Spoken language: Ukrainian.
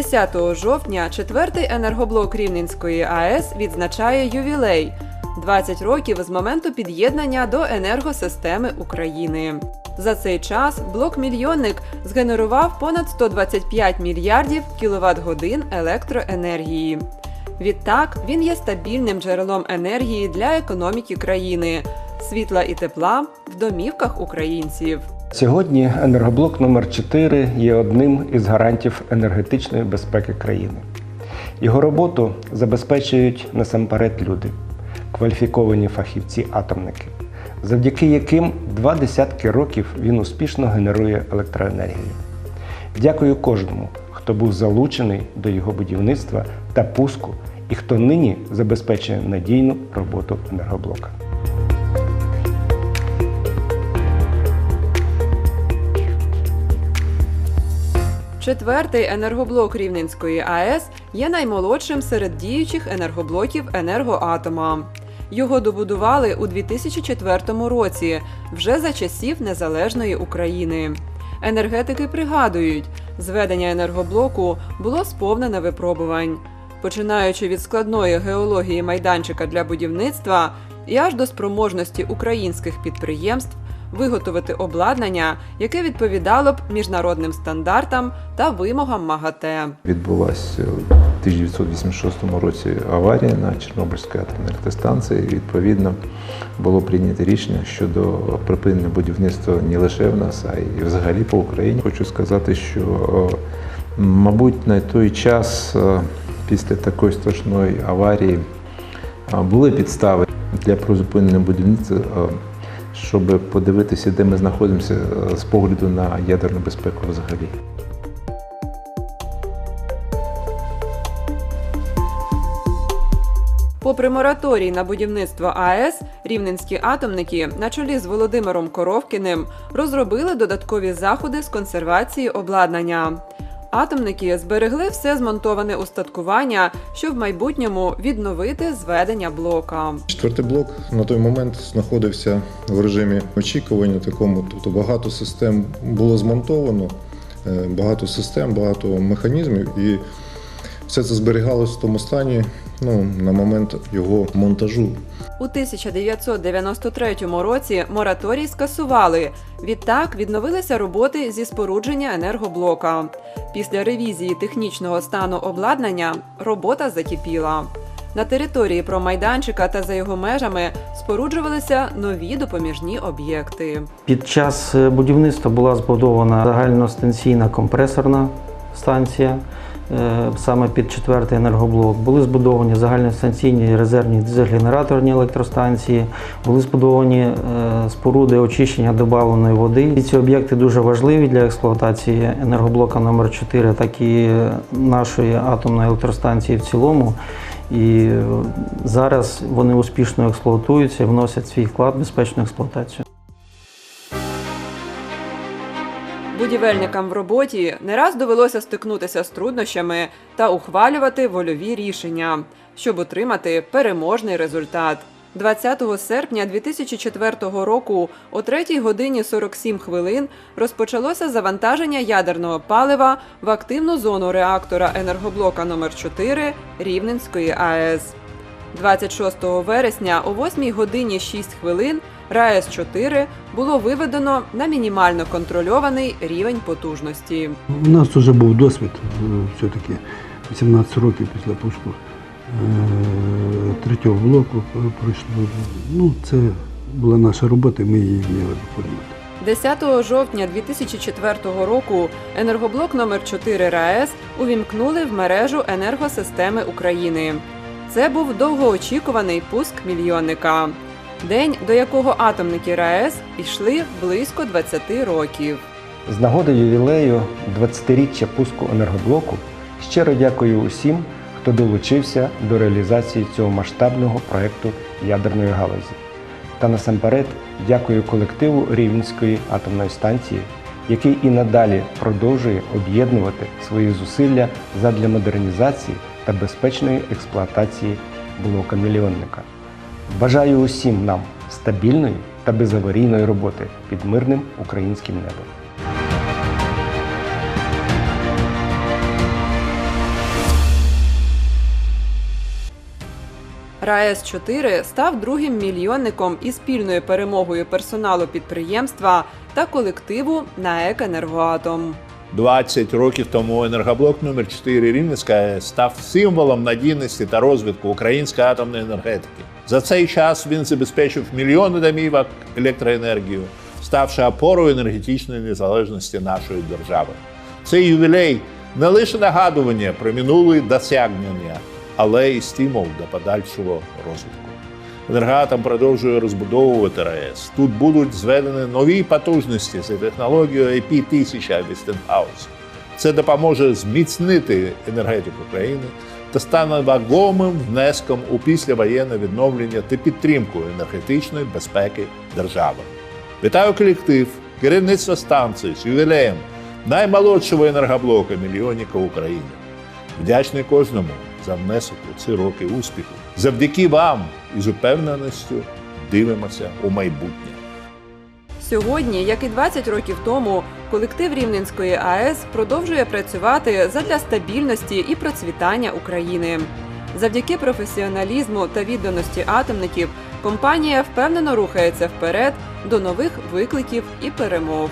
10 жовтня четвертий енергоблок Рівненської АЕС відзначає ювілей 20 років з моменту під'єднання до енергосистеми України. За цей час блок мільйонник згенерував понад 125 мільярдів кіловат годин електроенергії. Відтак він є стабільним джерелом енергії для економіки країни, світла і тепла в домівках українців. Сьогодні енергоблок номер 4 є одним із гарантів енергетичної безпеки країни. Його роботу забезпечують насамперед люди, кваліфіковані фахівці-атомники, завдяки яким два десятки років він успішно генерує електроенергію. Дякую кожному, хто був залучений до його будівництва та пуску і хто нині забезпечує надійну роботу енергоблока. Четвертий енергоблок Рівненської АЕС є наймолодшим серед діючих енергоблоків енергоатома. Його добудували у 2004 році, вже за часів незалежної України. Енергетики пригадують, зведення енергоблоку було сповнене випробувань, починаючи від складної геології майданчика для будівництва і аж до спроможності українських підприємств виготовити обладнання, яке відповідало б міжнародним стандартам та вимогам МАГАТЕ. Відбулася у 1986 році аварія на Чорнобильській атомній електростанції. Відповідно, було прийнято рішення щодо припинення будівництва не лише в нас, а й взагалі по Україні. Хочу сказати, що, мабуть, на той час після такої страшної аварії були підстави для призупинення будівництва. Щоб подивитися, де ми знаходимося е, з погляду на ядерну безпеку взагалі. Попри мораторій на будівництво АЕС, рівненські атомники на чолі з Володимиром Коровкіним розробили додаткові заходи з консервації обладнання. Атомники зберегли все змонтоване устаткування, щоб в майбутньому відновити зведення блока. Четвертий блок на той момент знаходився в режимі очікування такому, тобто багато систем було змонтовано, е, багато систем, багато механізмів, і все це зберігалось в тому стані ну, на момент його монтажу. У 1993 році мораторій скасували. Відтак відновилися роботи зі спорудження енергоблока. Після ревізії технічного стану обладнання робота закипіла. На території промайданчика та за його межами споруджувалися нові допоміжні об'єкти. Під час е, будівництва була збудована загальностанційна компресорна станція. Е, Саме під четвертий енергоблок були збудовані загальностанційні резервні дизель-генераторні електростанції, були збудовані е, споруди очищення добавленої води. І ці об'єкти дуже важливі для експлуатації енергоблока номер 4 так і нашої атомної електростанції в цілому. І зараз вони успішно експлуатуються вносять свій вклад в безпечну експлуатацію. Будівельникам в роботі не раз довелося стикнутися з труднощами та ухвалювати вольові рішення, щоб отримати переможний результат. 20 серпня 2004 року о 3 годині 47 хвилин розпочалося завантаження ядерного палива в активну зону реактора енергоблока номер 4 Рівненської АЕС. 26 вересня о 8 годині 6 хвилин РаЕС-4 було виведено на мінімально контрольований рівень потужності. У нас вже був досвід е, все-таки 18 років після пуску е, третього блоку пройшло. Ну, це була наша робота, ми її вміли виконувати. 10 жовтня 2004 року енергоблок номер 4 РаЕС увімкнули в мережу енергосистеми України. Це був довгоочікуваний пуск мільйонника. День, до якого атомники РаЕС йшли близько 20 років. З нагоди ювілею 20-річчя пуску енергоблоку щиро дякую усім, хто долучився до реалізації цього масштабного проекту ядерної галузі. Та насамперед дякую колективу Рівненської атомної станції, який і надалі продовжує об'єднувати свої зусилля задля модернізації та безпечної експлуатації блока мільйонника. Бажаю усім нам стабільної та безаварійної роботи під мирним українським небом. раес 4 став другим мільйонником і спільною перемогою персоналу підприємства та колективу на екенергоатом. 20 років тому енергоблок номер 4 Рівненська став символом надійності та розвитку української атомної енергетики. За цей час він забезпечив мільйони домівок електроенергією, ставши опорою енергетичної незалежності нашої держави. Цей ювілей не лише нагадування про минулі досягнення, але й стимул до подальшого розвитку. Енергоатом продовжує розбудовувати РАЕС. Тут будуть зведені нові потужності за технологією IP-1000 Westinghouse. Це допоможе зміцнити енергетику країни та стане вагомим внеском у післявоєнне відновлення та підтримку енергетичної безпеки держави. Вітаю колектив, керівництво станції з ювілеєм наймолодшого енергоблока мільйонника України. Вдячний кожному за внесок у ці роки успіху. Завдяки вам із упевненістю дивимося у майбутнє. Сьогодні, як і 20 років тому, колектив Рівненської АЕС продовжує працювати задля стабільності і процвітання України. Завдяки професіоналізму та відданості атомників компанія впевнено рухається вперед до нових викликів і перемог.